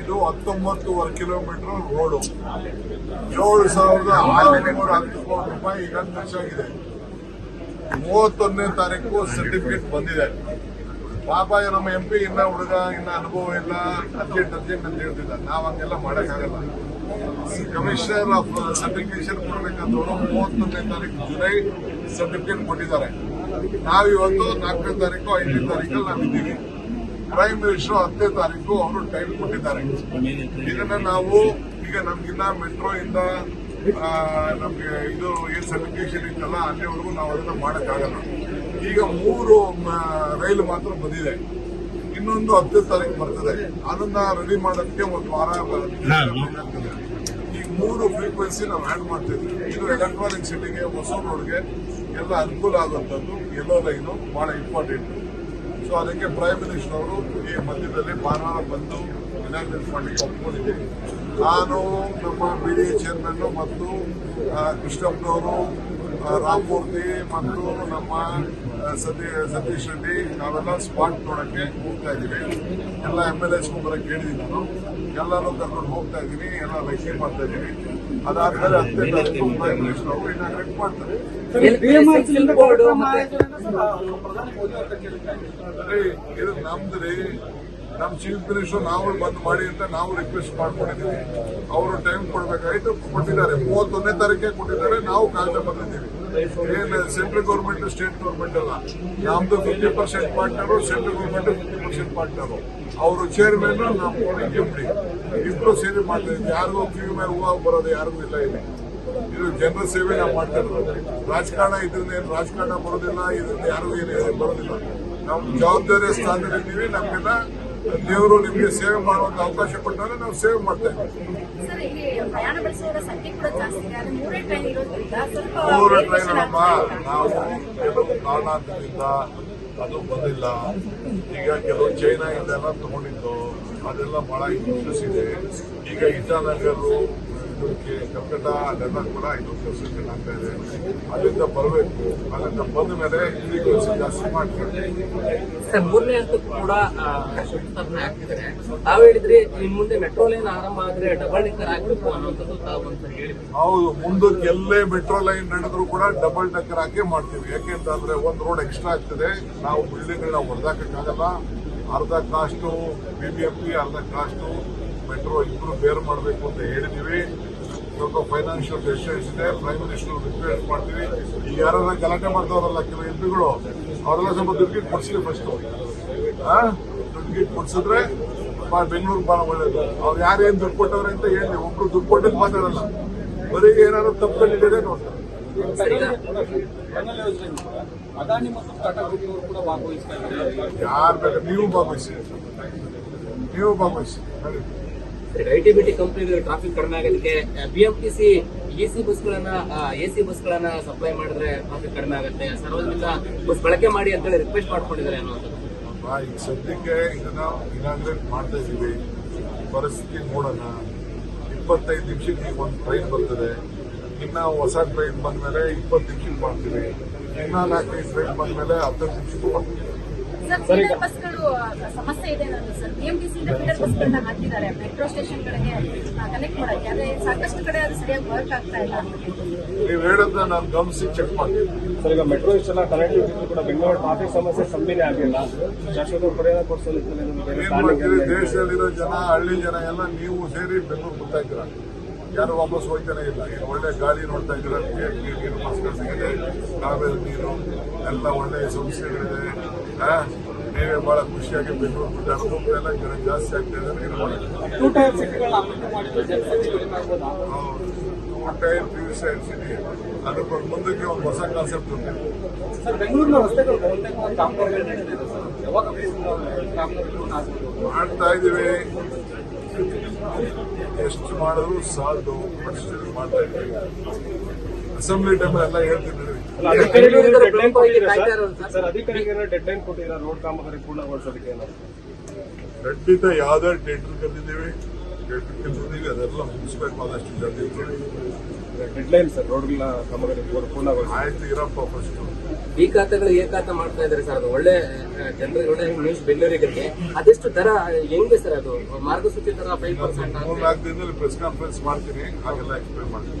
ಇದು ಹತ್ತೊಂಬತ್ತುವರೆ kilometre road. ಏಳು ಸಾವಿರದ ಆರುನೂರ ಹತ್ತು ಕೋಟಿ ರೂಪಾಯಿ ಈಗ ಖರ್ಚಾಗಿದೆ. ಮೂವತ್ತೊಂದನೇ ತಾರೀಕು ಸರ್ಟಿಫಿಕೇಟ್ ಬಂದಿದೆ. ಪಾಪ ನಮ್ಮ ಎಂ ಪಿ ಇನ್ನ ಹುಡುಗ ಇನ್ನ ಅನುಭವ ಇಲ್ಲ. ಅರ್ಜೆಂಟ್ ಅರ್ಜೆಂಟ್ ಅಂತ ಹೇಳ್ತಿದ್ದ. ನಾವ್ ಹಂಗೆಲ್ಲ ಮಾಡಕ್ಕಾಗಲ್ಲ ಕಮಿಷನರ್ ಆಫ್ ಸರ್ಟಿಫಿಕೇಶನ್ ಕೊಡ್ಬೇಕಂತವ್ರು ಮೂವತ್ತೊಂದನೇ ತಾರೀಕು ಜುಲೈ ಸರ್ಟಿಫಿಕೇಟ್ ಕೊಟ್ಟಿದ್ದಾರೆ. ನಾವಿವತ್ತು ನಾಲ್ಕನೇ ತಾರೀಕು ಐದನೇ ತಾರೀಕಲ್ಲಿ ನಾವಿದ್ದೀವಿ ಪ್ರೈಮ್ ಮಿನಿಸ್ಟರ್ ಹತ್ತನೇ ತಾರೀಕು ಅವರು ಟೈಮ್ ಕೊಟ್ಟಿದ್ದಾರೆ. ಇದನ್ನ ನಾವು ಈಗ ನಮ್ಗಿನ್ನ ಮೆಟ್ರೋ ಇಂದ ನಮ್ಗೆ ಇದು ಏನ್ ಸರ್ಟಿಫಿಕೇಶನ್ ಇತ್ತಲ್ಲ ಅಲ್ಲಿವರೆಗೂ ನಾವು ಅದನ್ನ ಮಾಡಕ್ಕಾಗಲ್ಲ. ಈಗ ಮೂರು ರೈಲು ಮಾತ್ರ ಬಂದಿದೆ. ಇನ್ನೊಂದು ಹತ್ತನೇ ತಾರೀಕು ಬರ್ತದೆ. ಅದನ್ನ ರೆಡಿ ಮಾಡೋದಕ್ಕೆ ಒಂದು ವಾರ ಈ ಈಗ ಮೂರು ಫ್ರೀಕ್ವೆನ್ಸಿ ನಾವು ಆಡ್ ಮಾಡ್ತಿದ್ವಿ. ಇದು ಎಲೆಕ್ಟ್ರಾನಿಕ್ ಸಿಟಿಗೆ ಹೊಸ ರೋಡ್ಗೆ ಎಲ್ಲ ಅನುಕೂಲ ಆಗುವಂಥದ್ದು ಎಲ್ಲೋ ಲೈನು ಬಹಳ ಇಂಪಾರ್ಟೆಂಟ್ ಸೊ ಅದಕ್ಕೆ ಪ್ರೈಮ್ ಮಿನಿಸ್ಟರ್ ಅವರು ಈ ಮಧ್ಯದಲ್ಲಿ ಭಾನುವಾರ ಬಂದು ಇನಾಗ್ರೇಟ್ ಮಾಡಲಿಕ್ಕೆ ಒಪ್ಕೊಂಡಿದ್ದೀವಿ ನಾನು ನಮ್ಮ ಬಿ ಡಿ ಎ ಚೇರ್ಮನ್ ಮತ್ತು ಕೃಷ್ಣಪ್ಪನವರು ರಾಮಮೂರ್ತಿ ಮತ್ತು ನಮ್ಮ ಸತೀ ಸತೀಶ್ ರೆಡ್ಡಿ ನಾವೆಲ್ಲ ಸ್ಪಾಟ್ ನೋಡಕ್ಕೆ ಹೋಗ್ತಾ ಇದ್ದೀವಿ. ಎಲ್ಲ ಎಂ ಎಲ್ ಎಸ್ ಬರೋಕ್ಕೆ ಕೇಳಿದ್ದೀನಿ ನಾನು. ಎಲ್ಲರೂ ಕರ್ಕೊಂಡು ಹೋಗ್ತಾ ಇದ್ದೀನಿ ಎಲ್ಲ ವೆಯ್ಟಿಂಗ್ ಮಾಡ್ತಾ ಇದ್ದೀನಿ ಅದಾದ್ಮೇಲೆ ಹತ್ತನೇ ತಾರೀಕು ಪ್ರೈಮ್ ಮಿನಿಸ್ಟರ್ ಅವರು ಇನಾಗ್ರೇಟ್ ಮಾಡ್ತಾರೆ ಇದು ಮತ್ತೆ ರೀ, ಇದು ನಮ್ದ್ರಿ ನಮ್ ಚೀಫ್ ಮಿನಿಸ್ಟರ್ ನಾವು ಬಂದ್ ಮಾಡಿ ಅಂತ ನಾವು ರಿಕ್ವೆಸ್ಟ್ ಮಾಡ್ಕೊಂಡಿದ್ದೀವಿ. ಅವರು ಟೈಮ್ ಕೊಡಬೇಕಾಯ್ತು, ಕೊಟ್ಟಿದ್ದಾರೆ. ಮೂವತ್ತೊಂದನೇ ತಾರೀಕೆ ಕೊಟ್ಟಿದ್ದಾರೆ, ನಾವು ಕಾಗದ ಬಂದಿದ್ದೀವಿ. ಏನ್ ಸೆಂಟ್ರಲ್ ಗೌರ್ಮೆಂಟ್ ಸ್ಟೇಟ್ ಗೌರ್ಮೆಂಟ್ ಅಲ್ಲ. ನಮ್ದು fifty percent partner central government fifty percent partner ಅವರು ಚೇರ್ಮನ್ ನಾವು ಎಂಡಿ ಇಬ್ರು ಸೇರಿ ಮಾಡ್ತಾ ಇದ್ದೀವಿ. ಯಾರಿಗೂ ಕಿವಿ ಮೇಲೆ ಹೂವು ಬರೋದು ಯಾರಿಗೂ ಇಲ್ಲ ಇಲ್ಲಿ. ಇದು ಜನರ ಸೇವೆ ನಾವು ಮಾಡ್ತಾ ಇರೋದು. ರಾಜಕಾರಣ ಇದರಿಂದ ಏನು ರಾಜಕಾರಣ ಬರೋದಿಲ್ಲ, ಇದರಿಂದ ಯಾರಿಗೂ ಏನು ಬರೋದಿಲ್ಲ. ನಾವು ಜವಾಬ್ದಾರಿ ಸ್ಥಾನದಲ್ಲಿದ್ದೀವಿ. ನಮ್ಗೆಲ್ಲ ದೇವರು ನಿಮಗೆ ಸೇವೆ ಮಾಡುವಂತ ಅವಕಾಶ ಕೊಟ್ಟಾಗ ನಾವು ಸೇವೆ ಮಾಡ್ತಾ ಇದ್ದೀವಿ ಸರ್ ಇಲ್ಲಿ ಪ್ರಯಾಣ ಬೆಳೆಸುವವರ ಕೂಡ ಜಾಸ್ತಿ ಇದೆ. ಅದು ಮೂರೇ ಟ್ರೈನ್ ನಾವು ಕೆಲವು ಕಾರಣಾಂತರದಿಂದ ಅದು ಬಂದಿಲ್ಲ. ಈಗ ಕೆಲವು ಚೈನಾ ಇಂದೆಲ್ಲ ತಗೊಂಡಿದ್ದು ಅದೆಲ್ಲ ಬಹಳ ಇಶ್ಯೂಸ್ ಇದೆ. ಈಗ ಇಟಾನಗರು ಇದಕ್ಕೆ ಕಪ್ಪೆಟ ಅದೆಲ್ಲ ಕೂಡ ಇದು ಕನ್ಸ್ಟ್ರಕ್ಷನ್ ಆಗ್ತಾ ಇದೆ. ಅಲ್ಲಿಂದ ಬರಬೇಕು. ಅಲ್ಲಿಂದ ಬಂದ ಮೇಲೆ ಫ್ರೀಕ್ವೆನ್ಸಿ ಜಾಸ್ತಿ ಮಾಡ್ತಾರೆ ಸರ್ ಮೂರನೇ ಹಂತಕ್ಕೂ ಕೂಡ ಶಂಕುಸ್ಥಾಪನೆ ಆಗ್ತಿದ್ದಾರೆ ತಾವು ಹೇಳಿದ್ರಿ ಇನ್ ಮುಂದೆ ಮೆಟ್ರೋ ಲೈನ್ ಆರಂಭ ಆದ್ರೆ ಡಬಲ್ ಡಕ್ಕರ್ ಆಗ್ಬೇಕು ಅನ್ನೋಂಥದ್ದು ತಾವು ಅಂತ ಹೌದು ಮುಂದಕ್ಕೆ ಎಲ್ಲೇ ಮೆಟ್ರೋ ಲೈನ್ ನಡೆದ್ರು ಕೂಡ ಡಬಲ್ ಟಕ್ಕರ್ ಹಾಕಿ ಮಾಡ್ತೀವಿ. ಯಾಕೆಂತಂದ್ರೆ ಒಂದು ರೋಡ್ ಎಕ್ಸ್ಟ್ರಾ ಆಗ್ತದೆ. ನಾವು ಬಿಲ್ಡಿಂಗ್ ಗಳನ್ನ ಹೊಡೆದಾಕಕ್ಕಾಗಲ್ಲ ಅರ್ಧ cost B B F P ಅರ್ಧ ಕಾಸ್ಟು ಮೆಟ್ರೋ ಇಬ್ರು ಬೇರೆ ಮಾಡಬೇಕು ಅಂತ ಹೇಳಿದೀವಿ. ಸ್ವಲ್ಪ ಫೈನಾನ್ಷಿಯಲ್ ಡೆಸಿಷನ್ಸ್ ಇದೆ ಪ್ರೈಮ್ ಮಿನಿಸ್ಟರ್ ರಿಕ್ವೆಸ್ಟ್ ಮಾಡ್ತೀವಿ. ಈಗ ಯಾರು ಗಲಾಟೆ ಮಾಡ್ತಾರಲ್ಲ ಕೆಲವು ಎಂ ಪಿಗಳು ಅವರೆಲ್ಲ ಸ್ವಲ್ಪ ದುಡ್ಡು ಕೊಡ್ಸ್ಲಿ ಫಸ್ಟ್ ದುಡ್ಡು ಕೊಡ್ಸಿದ್ರೆ ಬಾ- ಬೆಂಗಳೂರು ಭಾಳ ಒಳ್ಳೇದು. ಅವ್ರು ಯಾರೇನ್ ದುಡ್ಡು ಕೊಟ್ಟವ್ರೆ ಅಂತ ಹೇಳಿ, ಒಬ್ರು ದುಡ್ಡು ಕೊಟ್ಟಿದ್ದು ಮಾತಾಡಲ್ಲ ಬರೀ ಏನಾದ್ರು ತಪ್ಪು ನೋಡ್ತಾರೆ ಯಾರು ಬೇಕಾದ್ರೆ ನೀವು ಭಾಗವಹಿಸಿ. ನೀವು ಭಾಗವಹಿಸಿ. ಐ ಟಿ ಬಿ ಟಿ ಕಂಪನಿಗಳು ಟ್ರಾಫಿಕ್ ಕಡಿಮೆ ಆಗೋದಕ್ಕೆ ಬಿಎಂಟಿಸಿ ಸಿ ಬಸ್ಗಳನ್ನ ಸಿ ಬಸ್ಗಳನ್ನ ಸಪ್ಲೈ ಮಾಡಿದ್ರೆ ಟ್ರಾಫಿಕ್ ಕಡಿಮೆ ಆಗುತ್ತೆ. ಸಾರ್ವಜನಿಕ ಬಸ್ ಬಳಕೆ ಮಾಡಿ ಅಂತ ಹೇಳಿ ರಿಕ್ವೆಸ್ಟ್ ಮಾಡ್ಕೊಂಡಿದ್ದಾರೆ ಅನ್ನೋದು. ಸದ್ಯಕ್ಕೆ ಇದನ್ನ ಇನಾಗ್ರೇಟ್ ಮಾಡ್ತಾ ಇದೀವಿ ಪರಿಸ್ಥಿತಿ ನೋಡೋಣ. ಇಪ್ಪತ್ತೈದು ನಿಮಿಷಕ್ಕೆ ಒಂದು ಟ್ರೈನ್ ಬರ್ತದೆ. ಇನ್ನ ಹೊಸ ಟ್ರೈನ್ ಬಂದ್ಮೇಲೆ ಇಪ್ಪತ್ತು ನಿಮಿಷಕ್ಕೆ ಮಾಡ್ತೀವಿ. ಇನ್ನ ನಾಲ್ಕೈದು ಟ್ರೈನ್ ಬಂದ್ಮೇಲೆ ಹತ್ತತ್ತು ನಿಮಿಷಕ್ಕೂ ಬರ್ತೀವಿ ಸರ್ ಫೀಡರ್ ಬಸ್ಗಳು ಸಮಸ್ಯೆ ಇದೆ ಅನ್ನೋದು ಸರ್. ಬಿಎಂಟಿಸಿ ಇಂದ ಫೀಡರ್ ಬಸ್ಗಳನ್ನ ಹಾಕಿದ್ದಾರೆ. ಮೆಟ್ರೋ ಸ್ಟೇಷನ್ ಕಡೆಗೆ ಕನೆಕ್ಟ್ ಮಾಡಕ್ಕೆ. ಆದ್ರೆ ಸಾಕಷ್ಟು ಕಡೆ ಅದು ಸರಿಯಾಗಿ ವರ್ಕ್ ಆಗ್ತಾ ಇಲ್ಲ. ನೀವು ಹೇಳೋದನ್ನ ನಾನು ಗಮನಿಸಿ ಚೆಕ್ ಮಾಡ್ತೀನಿ. ಸರ್ ಈಗ ಮೆಟ್ರೋ ಇಷ್ಟೆಲ್ಲ ಕನೆಕ್ಟಿವಿಟಿ ಕೂಡ ಬೆಂಗಳೂರು ಟ್ರಾಫಿಕ್ ಸಮಸ್ಯೆ ಕಮ್ಮಿನೇ ಆಗಿಲ್ಲ. ಶಾಶ್ವತ ಪರಿಹಾರ ಕೊಡಿಸಲು ದೇಶದಲ್ಲಿರೋ ಜನ ಹಳ್ಳಿ ಜನ ಎಲ್ಲ ನೀವು ಸೇರಿ ಬೆಂಗಳೂರು ಬರ್ತಾ ಇದ್ದೀರಾ? ಯಾರು ವಾಪಸ್ ಹೋಗ್ತಾನೆ ಇಲ್ಲ. ಈಗ ಒಳ್ಳೆ ಗಾಳಿ ನೋಡ್ತಾ ಇದ್ದೀರಾ? ನೀರು ನೀರು ಸಿಗಿದೆ ಕಾವೇರಿ ನೀರು ಎಲ್ಲ ಒಳ್ಳೆ ಸಂಸ್ಥೆಗಳಿದೆ ಆ, ನೀವೇ ಬಹಳ ಖುಷಿಯಾಗಿ ಬೆಂಗಳೂರು ಎಲ್ಲ ಜನ ಜಾಸ್ತಿ ಆಗ್ತಾ ಇದೆ ಇದು ಮಾಡಿ ಟೂ ಸಿಟಿ ಅದಕ್ಕೊಂದು ಮುಂದಕ್ಕೆ ಒಂದು ಹೊಸ ಕಾನ್ಸೆಪ್ಟ್ ಆಗ್ಬೋದು ಮಾಡ್ತಾ ಇದೀವಿ ಎಷ್ಟು ಮಾಡಿದ್ರು ಸಾಲದು ಮಾಡ್ತಾ ಇದ್ದೀವಿ. ಅಸೆಂಬ್ಲಿ ಟೈಮ್ ಎಲ್ಲ ಖಂಡಿತ ಯಾವ್ದಾರು ಟೆಂಡರ್ ಕರೆದಿದ್ದೇವೆ ಟೆಂಡರ್ ಕರೆದಿದ್ದೀವಿ ಅದೆಲ್ಲ ಮುಗಿಸ್ಬೇಕು ಆದಷ್ಟು ಜಲ್ದಿ. ಡೆಡ್ಲೈನ್ ಸರ್ ರೋಡ್ಗಳ ಕಾಮಗಾರಿ ಪೂರ್ಣವಾಗಿ ಆಯ್ತು ಇರಪ್ಪ ಫಸ್ಟ್ ಈ ಖಾತೆಗಳು ಏ ಖಾತೆ ಮಾಡ್ತಾ ಇದ್ದಾರೆ ಸರ್ ಅದು ಒಳ್ಳೆ ಜನರಿಗೆ ಒಳ್ಳೆ ನ್ಯೂಸ್ ಬೆಂಗಳೂರಿಗೆ. ಅದೆಷ್ಟು ದರ ಹೆಂಗೆ ಸರ್ ಅದು? ಮಾರ್ಗಸೂಚಿ ದರ ಫೈವ್ ಪರ್ಸೆಂಟ್ ಮೂರು ನಾಲ್ಕು ದಿನದಲ್ಲಿ ಪ್ರೆಸ್ ಕಾನ್ಫರೆನ್ಸ್ ಮಾಡ್ತೀನಿ ಹಾಗೆಲ್ಲ ಎಕ್ಸ್ಪ್ಲೈನ್ ಮಾಡ್ತೀನಿ.